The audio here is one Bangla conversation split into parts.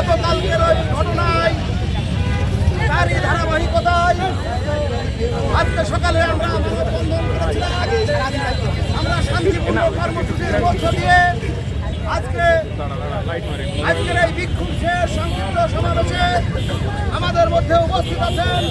গতকালকের ওই ঘটনায় তারই ধারাবাহিকতায় আজকে সকালে আমরা মানববন্ধন করেছিলাম। আমরা শান্তিপূর্ণ কর্মসূচির মধ্য দিয়ে আজকে আজকের এই বিক্ষোভ শেষ, সংক্ষিপ্ত সমাবেশে আমাদের মধ্যে উপস্থিত আছেন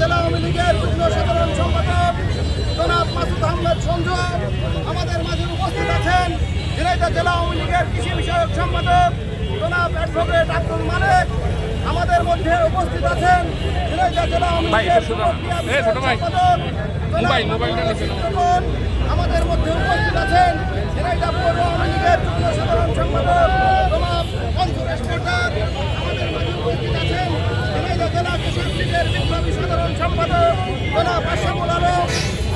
জেলা আওয়ামী লীগের যুগ্ম সাধারণ সম্পাদক জনাব মাসুদ আহমেদ সঞ্জু আমাদের মাঝে উপস্থিত আছেন ঝিনাইদহ জেলা আওয়ামী লীগের কৃষি বিষয়ক সম্পাদক জনাব অ্যাডভোকেট আব্দুল মালেক আমাদের মধ্যে উপস্থিত আছেন। ঝিনাইদহ জেলা আমাদের মধ্যে উপস্থিত আছেন। ঝিনাইদহ পৌর আওয়ামী লীগের যুগ্ম সাধারণ সম্পাদক জনাব আমাদের মাঝে উপস্থিত আছেন। ঝিনাইদহ জেলা কৃষক লীগের বিপ্লবী সাধারণ সম্পাদক জনাব আলম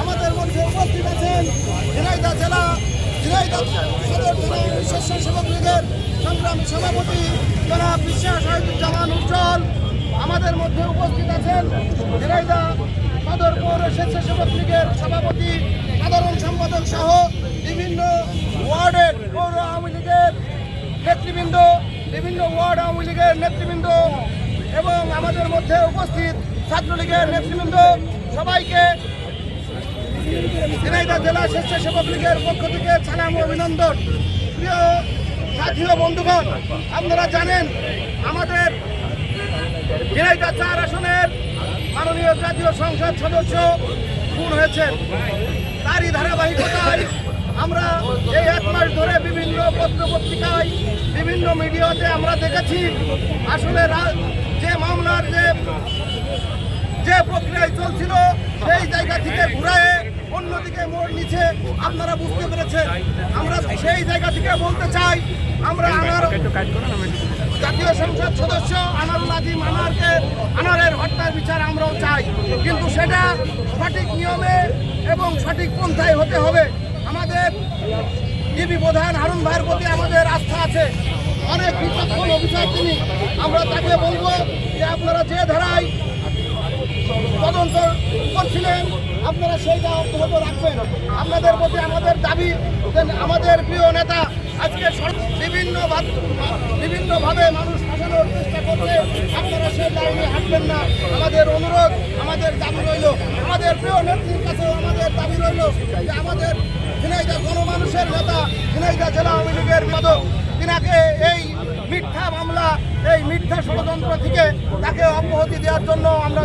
আমাদের মধ্যে উপস্থিত আছেন। ঝিনাইদহ জেলা সদর থানা স্বেচ্ছাসেবক লীগের সংগ্রামী সভাপতি জনাব বিশ্বাস আমাদের মধ্যে উপস্থিত আছেন ঝিনাইদহ সদর পৌর স্বেচ্ছাসেবক লীগের সভাপতি সাধারণ সম্পাদক সহ বিভিন্ন ওয়ার্ডের পৌর আওয়ামী লীগের নেতৃবৃন্দ বিভিন্ন ওয়ার্ড আওয়ামী লীগের নেতৃবৃন্দ এবং আমাদের মধ্যে উপস্থিত ছাত্রলীগের নেতৃবৃন্দ, সবাইকে ঝিনাইদহ জেলা স্বেচ্ছাসেবক লীগের পক্ষ থেকে সালাম অভিনন্দন। প্রিয় সাথী ও বন্ধুগণ, আপনারা জানেন আমাদের ঝিনাইদহ চার আসনের মাননীয় জাতীয় সংসদ সদস্য খুন হয়েছেন। তারই ধারাবাহিকতায় আমরা এই এক মাস ধরে বিভিন্ন পত্র পত্রিকায় বিভিন্ন মিডিয়াতে আমরা দেখেছি, আসলে যে মামলার যে যে প্রক্রিয়ায় চলছিল, সেই জায়গা থেকে ঘুরায়ে অন্যদিকে মোড় নিচ্ছে আপনারা বুঝতে পেরেছেন। আমরা সেই জায়গা থেকে বলতে চাই, আমরা আমার জাতীয় সংসদ সদস্য আনারুল আজিম আনারকে, আনারের হত্যার বিচার আমরাও চাই। কিন্তু সেটা সঠিক নিয়মে এবং সঠিক পন্থায় হতে হবে। আমাদের ডিবি প্রধান হারুন ভাইয়ের প্রতি আমাদের আস্থা আছে। অনেক বিচক্ষণ অভিযোগ তিনি। আমরা তাকে বলব যে আপনারা যে ধারায় তদন্ত করছিলেন আপনারা সেইটা অব্যাহত রাখবেন। আপনাদের প্রতি আমাদের দাবি আমাদের প্রিয় নেতা আজকে বিভিন্ন ভাব- বিভিন্নভাবে মানুষ ফাঁসানোর চেষ্টা করছে। আপনারা সেই লাইনে হাঁটবেন না। আমাদের অনুরোধ, আমাদের দাবি রইল। আমাদের প্রিয় নেত্রীর কাছেও আমাদের দাবি রইল যে আমাদের ঝিনাইদহ গণমানুষের নেতা, ঝিনাইদহ জেলা আওয়ামী লীগের পদক তিনাকে এই মিথ্যা মামলা এই মিথ্যা ষড়যন্ত্র থেকে তাকে অব্যাহতি দেওয়ার জন্য আমরা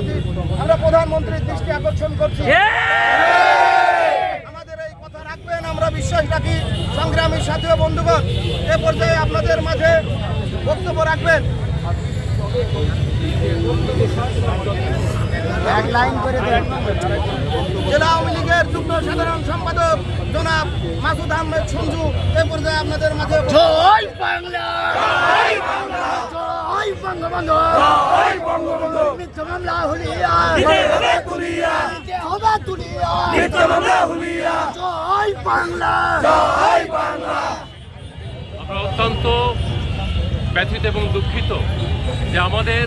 আমরা প্রধানমন্ত্রীর দৃষ্টি আকর্ষণ করছি। আমাদের এই কথা রাখবেন আমরা বিশ্বাস রাখি। সংগ্রামী সাথী ও বন্ধুগণ এ পর্যায়ে আপনাদের মাঝে বক্তব্য রাখবেন। এক লাইন করে জেলা আওয়ামী লীগের যুগ্ম সাধারণ সম্পাদক জনাব মাসুদ আহমেদ সঞ্জু এ পর্যায়ে আপনাদের মাঝে জয় বাংলা! জয় বাংলা! জয় বঙ্গবন্ধু জয় বঙ্গবন্ধু মিথ্যা মামলা হুলিয়া! তুলিয়া হবে তুলিয়া! মিথ্যা মামলা হুলিয়া! জয় বাংলা! জয় বাংলা! আমরা অত্যন্ত ব্যথিত এবং দুঃখিত যে আমাদের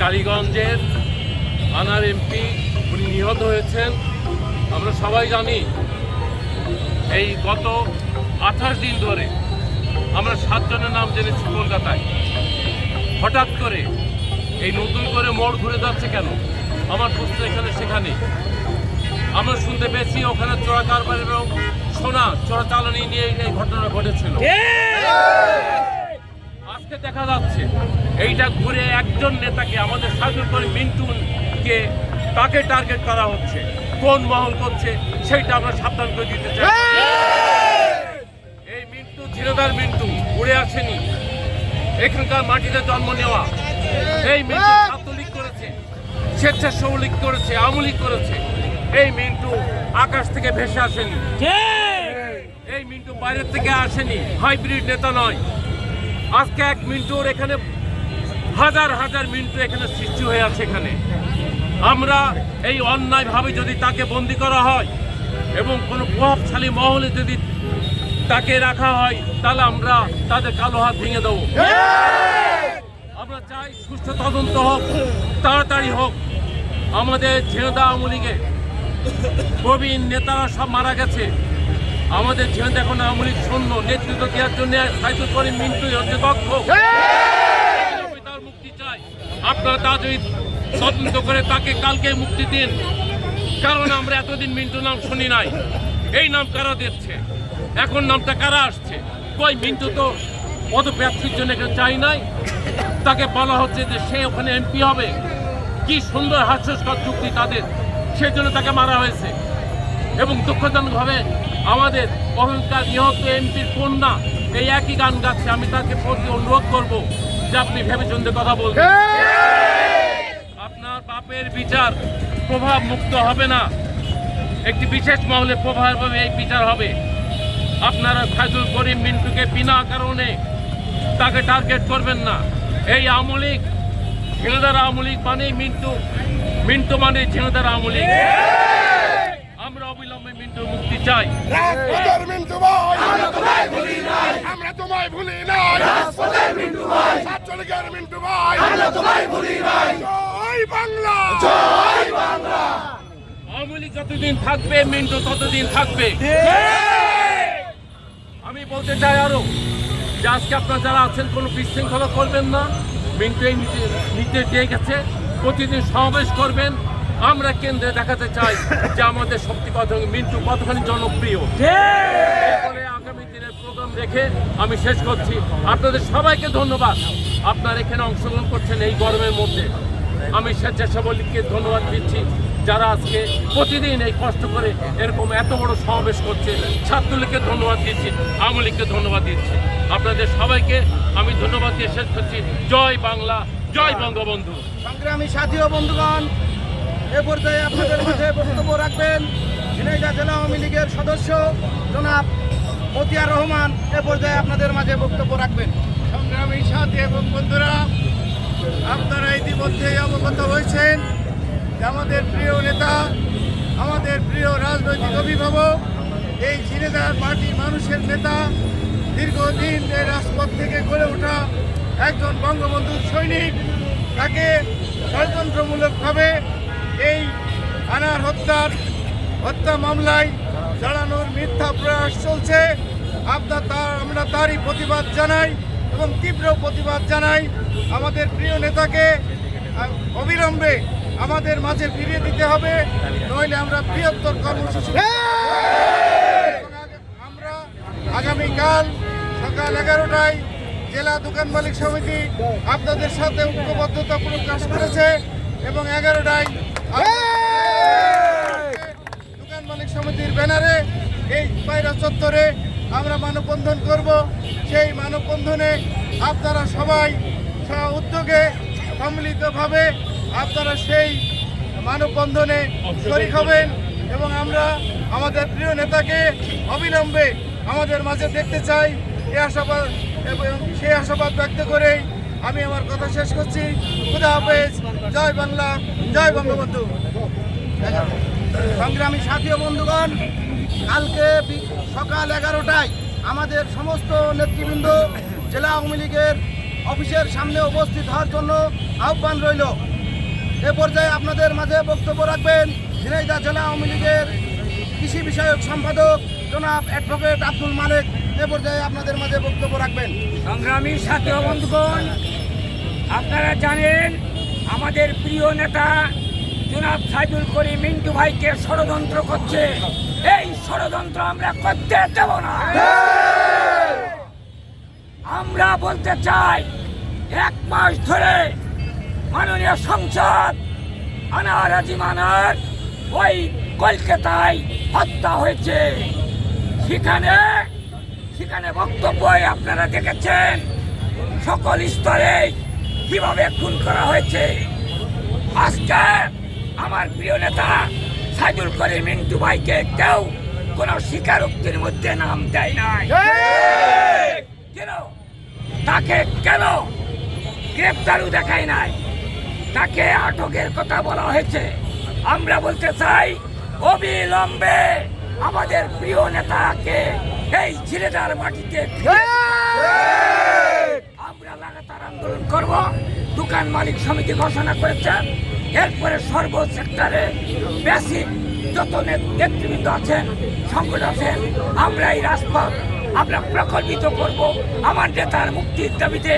কালীগঞ্জের আনার এমপি উনি নিহত হয়েছেন। আমরা সবাই জানি এই গত আঠাশ দিন ধরে আমরা সাতজনের নাম জেনেছি কলকাতায়। হঠাৎ করে এই নতুন করে মোড় ঘুরে যাচ্ছে কেন? আমার প্রশ্ন এখানে সেখানে। আমরা শুনতে পেয়েছি ওখানে চোরা কারবার এবং সোনা চোরাচালানি নিয়ে এই ঘটনা ঘটেছিল। আজকে দেখা যাচ্ছে এইটা ঘুরে একজন নেতাকে আমাদের শাসন করে মিন্টুকে তাকে টার্গেট করা হচ্ছে? কোন মহল করছে? সেইটা আমরা সাবধান করে দিতে চাই। এই মিন্টু, ঝিনাদার মিন্টু, উড়ে আসেনি। এখানকার মাটিতে জন্ম নেওয়া। এই মিন্টু ছাত্রলীগ করেছে স্বেচ্ছাসেবক লীগ করেছে, আওয়ামী লীগ করেছে। এই মিন্টু আকাশ থেকে ভেসে আসেনি। এই মিন্টু বাইরের থেকে আসেনি। হাইব্রিড নেতা নয়। আজকে এক মিন্টুর এখানে হাজার হাজার মিন্টু এখানে সৃষ্টি হয়ে আছে এখানে। আমরা এই অন্যায়ভাবে যদি তাকে বন্দি করা হয় এবং কোনো প্রভাবশালী মহলে যদি তাকে রাখা হয়, তাহলে আমরা তাদের কালো হাত ভেঙে দেবো। আমরা চাই সুষ্ঠু তদন্ত হোক, তাড়াতাড়ি হোক। আমাদের ঝিনাদা আওয়ামী লীগে প্রবীণ নেতারা সব মারা গেছে। আমাদের ঝিনাদা এখন আওয়ামী লীগ শূন্য নেতৃত্ব দেওয়ার জন্য সাইদুল করিম মিন্টু হচ্ছে দক্ষ আপনারা তাড়াতাড়ি তদন্ত করে তাকে কালকে মুক্তি দিন। কারণ আমরা এতদিন মিন্টু নাম শুনি নাই। এই নাম কারা দিচ্ছে? এখন নামটা কারা আসছে? কই মিন্টু তো পদপ্রার্থীর জন্য এখানে চাই নাই। তাকে বলা হচ্ছে যে সে ওখানে এমপি হবে। কি সুন্দর হাস্যস্কর যুক্তি তাদের। সেই জন্য তাকে মারা হয়েছে। এবং দুঃখজনকভাবে আমাদের অহংকার নিহত এমপির কন্যা এই একই গান গাচ্ছে। আমি তাকে প্রতি অনুরোধ করব। যে আপনি ভেবেচিন্তে কথা বলবেন আপনার বাপের বিচার প্রভাব মুক্ত হবে না। একটি বিশেষ মহলে প্রভাবে এই বিচার হবে। আপনারা সাইদুল করিম মিন্টুকে বিনা কারণে তাকে টার্গেট করবেন না। এই আমলিক ঝিনেদার আমলিক মানে মিন্টু। মিন্টু মানে ঝিনেদার আমলিক আমরা অবিলম্বে মিন্টুর মুক্তি চাই। মিন্টু আমরা তোমায় ভুলি নাই। নাই রাজপথের মিন্টু ভাই ভাই আমরা তোমায় ভুলি নাই। জয় বাংলা। জয় বাংলা। আওয়ামী যতদিন থাকবে মিন্টু ততদিন থাকবে। আমি বলতে চাই আরও যে আজকে আপনারা যারা আছেন কোনো বিশৃঙ্খলা করবেন না। মিন্টু এই নিতে দিয়ে গেছে। প্রতিদিন সমাবেশ করবেন। আমরা কেন্দ্রে দেখাতে চাই যে আমাদের শক্তি কত মিন্টু কতখানি জনপ্রিয়। আগামী দিনের প্রোগ্রাম রেখে আমি শেষ করছি। আপনাদের সবাইকে ধন্যবাদ। আপনারা এখানে অংশগ্রহণ করছেন এই গরমের মধ্যে। আমি স্বেচ্ছাসেবক লীগকে ধন্যবাদ দিচ্ছি, যারা আজকে প্রতিদিন এই কষ্ট করে এরকম এত বড় সমাবেশ করছে। ছাত্রলীগকে ধন্যবাদ দিচ্ছি আওয়ামী লীগকে ধন্যবাদ দিচ্ছি। আপনাদের সবাইকে আমি ধন্যবাদ দিয়ে শেষ করছি। জয় বাংলা, জয় বঙ্গবন্ধু। সংগ্রামী সাথী ও বন্ধুগণ, এ পর্যায়ে আপনাদের মাঝে বক্তব্য রাখবেন। ঝিনাইদহ জেলা আওয়ামী লীগের সদস্য জনাব মতিয়ার রহমান, এ পর্যায়ে আপনাদের মাঝে বক্তব্য রাখবেন। সংগ্রামী সাথী এবং বন্ধুরা, আপনারা ইতিমধ্যেই অবগত হয়েছেন যে আমাদের প্রিয় নেতা, আমাদের প্রিয় রাজনৈতিক অভিভাবক, এই ঝিনেদার পার্টির মানুষের নেতা, দীর্ঘদিন এই রাজপথ থেকে গড়ে ওঠা একজন বঙ্গবন্ধুর সৈনিক, তাকে ষড়যন্ত্রমূলকভাবে এই আনার হত্যার হত্যা মামলায় জড়ানোর মিথ্যা প্রয়াস চলছে। আপনার তার আমরা তারই প্রতিবাদ জানাই। এবং তীব্র প্রতিবাদ জানাই আমাদের প্রিয় নেতাকে অবিলম্বে আমাদের মাঝে ফিরিয়ে দিতে হবে নইলে আমরা বৃহত্তর কর্মসূচি আগ- আমরা আগামীকাল সকাল এগারোটায় জেলা দোকান মালিক সমিতি আপনাদের সাথে ঐক্যবদ্ধতা প্রকাশ করেছে এবং এগারোটায় দোকান মালিক সমিতির ব্যানারে এই পায়রা চত্বরে আমরা মানববন্ধন করব। সেই মানববন্ধনে আপনারা সবাই উদ্যোগে সম্মিলিতভাবে আপনারা সেই মানববন্ধনে শরিক হবেন এবং আমরা আমাদের প্রিয় নেতাকে অবিলম্বে আমাদের মাঝে দেখতে চাই। এ আশাবাদ এবং সেই আশাবাদ ব্যক্ত করেই আমি আমার কথা শেষ করছি। খুদা হাফেজ। জয় বাংলা। জয় বঙ্গবন্ধু। সংগ্রামী সাথী বন্ধুগণ কালকে সকাল এগারোটায় আমাদের সমস্ত নেতৃবৃন্দ জেলা আওয়ামী লীগের অফিসের সামনে উপস্থিত হওয়ার জন্য আহ্বান রইল। এ পর্যায়ে আপনাদের মাঝে বক্তব্য রাখবেন ঝিনাইদহ জেলা আওয়ামী লীগের কৃষি বিষয়ক সম্পাদক জনাব অ্যাডভোকেট আব্দুল মালিক। এ পর্যায়ে আপনাদের মাঝে বক্তব্য রাখবেন। সংগ্রামী সাথী বন্ধুগণ, আপনারা জানেন আমাদের প্রিয় নেতা জনাব সাইদুল করিম মিন্টু ভাইকে ষড়যন্ত্র করছে। এই ষড়যন্ত্র আমরা করতে দেব না। আমরা বলতে চাই, এক মাস ধরে মাননীয় সংসদ আনার আজিমানার ওই কলকাতায় হত্যা হয়েছে। সেখানে সেখানে বক্তব্য আপনারা দেখেছেন, সকল স্তরে কীভাবে খুন করা হয়েছে। আজকে আমার প্রিয় নেতা সাইদুল করিম মিন্টু ভাইকে কেউ কোনো স্বীকারোক্তির মধ্যে নাম দেয় নাই। কেন? তাকে কেন গ্রেপ্তারও দেখায় নাই? তাকে আটকের কথা বলা হয়েছে। আমরা বলতে চাই অবিলম্বে আমাদের প্রিয় নেতাকে এই ঝিলেদার মাটিতে। আমরা লাগাতার আন্দোলন করব। দোকান মালিক সমিতি ঘোষণা করেছেন এরপরে সর্ব সেক্টরে বেশি যত নেতৃবৃন্দ আছেন সংগঠন আছেন, আমরা এই রাজপথ, আমরা প্রকল্পিত করব। আমার নেতার মুক্তির দাবিতে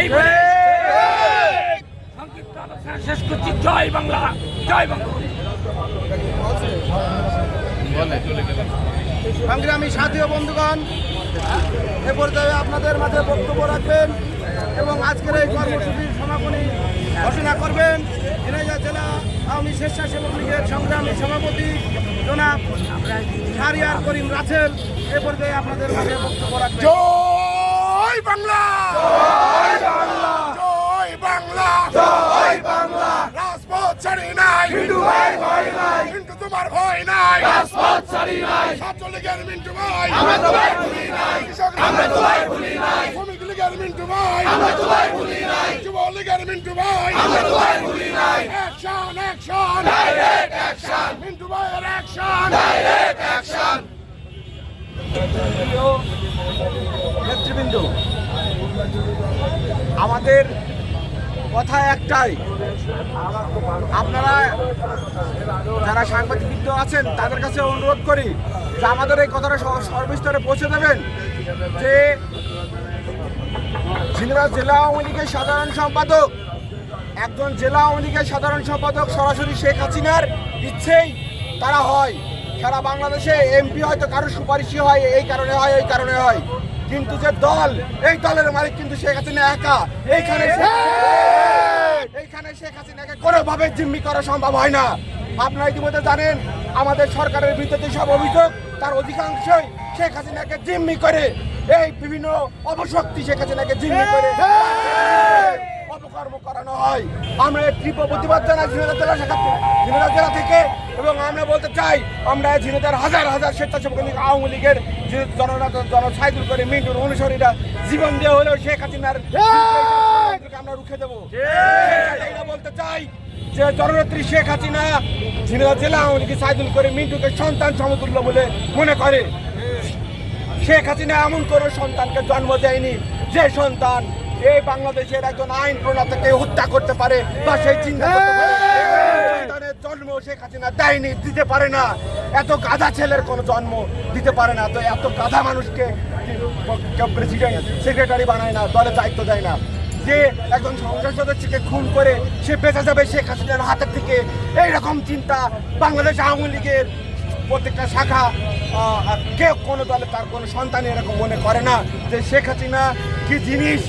এই বলে সংক্ষিপ্ত এখানে শেষ করছি। জয় বাংলা জয় বাংলা সংগ্রামী সাথী বন্ধুগণ, এ পর্যায়ে আপনাদের মাঝে বক্তব্য রাখবেন এবং আজকের এই কর্মসূচির সমাপনী ঘোষণা করবেন। ঝিনাইদহ জেলা আওয়ামী স্বেচ্ছাসেবক লীগের সংগ্রামী সভাপতি জনাব হারিয়ার করিম রাসেল এ পর্যায়ে আপনাদের মাঝে বক্তব্য রাখবেন। জয় বাংলা! জয় বাংলা! জয় বাংলা! ছাড়ি নাই। মিন্টু ভাই ভয় নাই। মিন্টু তোমার ভয় নাই। রাজপথ ছাড়ি নাই। ছাত্রলীগের মিন্টু ভাই। আমরা তো ভাই ভুলি নাই। আমরা তো ভাই ভুলি নাই। শ্রমিক লীগের মিন্টু ভাই। আমরা তো ভাই ভুলি নাই। যুব লীগের মিন্টু ভাই। আমরা তো ভাই ভুলি নাই। Action action direct action Mintu ভাইয়ের অ্যাকশন ডাইরেক্ট অ্যাকশন নেতৃবৃন্দ আমাদের কথা একটাই। আপনারা যারা সাংবাদিকবৃন্দ আছেন, তাদের কাছে অনুরোধ করি যে আমাদের এই কথাটা সর্বস্তরে পৌঁছে দেবেন, যে জেলা আওয়ামী লীগের সাধারণ সম্পাদক, একজন জেলা আওয়ামী লীগের সাধারণ সম্পাদক সরাসরি শেখ হাসিনার ইচ্ছেই তারা হয়। সারা বাংলাদেশে এমপি হয়তো কারও সুপারিশই হয়, এই কারণে হয় এই কারণে হয়। কিন্তু যে দল এই দলের মালিক কিন্তু শেখ হাসিনা একা। এইখানে শেখ- এইখানে শেখ হাসিনাকে কোনোভাবে জিম্মি করা সম্ভব হয় না। আপনারা ইতিমধ্যে জানেন আমাদের সরকারের বিরুদ্ধে সব অভিযোগ তার অধিকাংশই শেখ হাসিনাকে জিম্মি করে। এই বিভিন্ন অপশক্তি শেখ হাসিনাকে জিম্মি করে। অপকর্ম করানো হয়। আমরা তীব্র প্রতিবাদ জানাই ঝিনাইদহ জেলা শাখা ঝিনাইদহ জেলা থেকে। এবং আমরা বলতে চাই আমরা ঝিনাইদহের হাজার হাজার স্বেচ্ছাসেবক আওয়ামী লীগের যে জননাথ জনসাইদুল করে মিন্টুর অনুসারীরা জীবন দেওয়া হলেও শেখ হাসিনার আমরা রুখে দেবো। বলতে চাই যে জননেত্রী শেখ হাসিনা ঝিনাইদহ জেলা আওয়ামী লীগের সাইদুল করে মিন্টুকে সন্তান সমতুল্য বলে মনে করে। শেখ হাসিনা এমন কোনো সন্তানকে জন্ম দেয়নি যে সন্তান এই বাংলাদেশের একজন আইন প্রণেতাকে হত্যা করতে পারে বা সেই চিন্তা জন্ম শেখ হাসিনা দেয়নি দিতে পারে না। এত গাধা ছেলের কোনো জন্ম দিতে পারে না। তো এত গাধা মানুষকে প্রেসিডেন্ট সেক্রেটারি বানায় না দলে দায়িত্ব দেয় না। যে একজন সংসদ সদস্যকে খুন করে সে বেঁচে যাবে শেখ হাসিনার হাতের থেকে। এইরকম চিন্তা বাংলাদেশ আওয়ামী লীগের প্রত্যেকটা শাখা কেউ কোনো দলে তার কোনো সন্তান এরকম মনে করে না যে শেখ হাসিনা কি জিনিস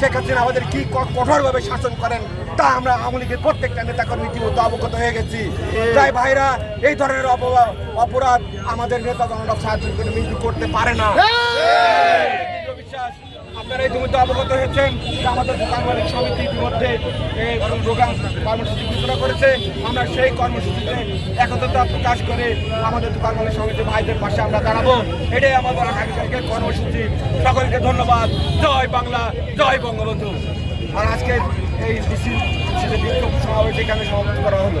শেখ হাসিনা আমাদের কি কঠোরভাবে শাসন করেন, তা আমরা আওয়ামী লীগের প্রত্যেকটা নেতাকর্মী ইতিমধ্যে অবগত হয়ে গেছি। তাই ভাইরা, এই ধরনের অপরাধ আমাদের নেতা জনরা সাহায্য করে করতে পারে না। আপনারা ইতিমধ্যে অবগত হয়েছেন যে আমাদের মালিক সমিতি ইতিমধ্যে দোকান কর্মসূচি ঘোষণা করেছে। আমরা সেই কর্মসূচিতে একত্রতা প্রকাশ করে আমাদের দোকান মালিক সমিতি ভাইদের পাশে আমরা দাঁড়াবো। এটাই আমাদের আগামীকালকের কর্মসূচি। সকলকে ধন্যবাদ। জয় বাংলা, জয় বঙ্গবন্ধু। আর আজকে এই মিছিলে বিক্ষোভ সমাবেশ এখানে সমাপ্ত করা হলো।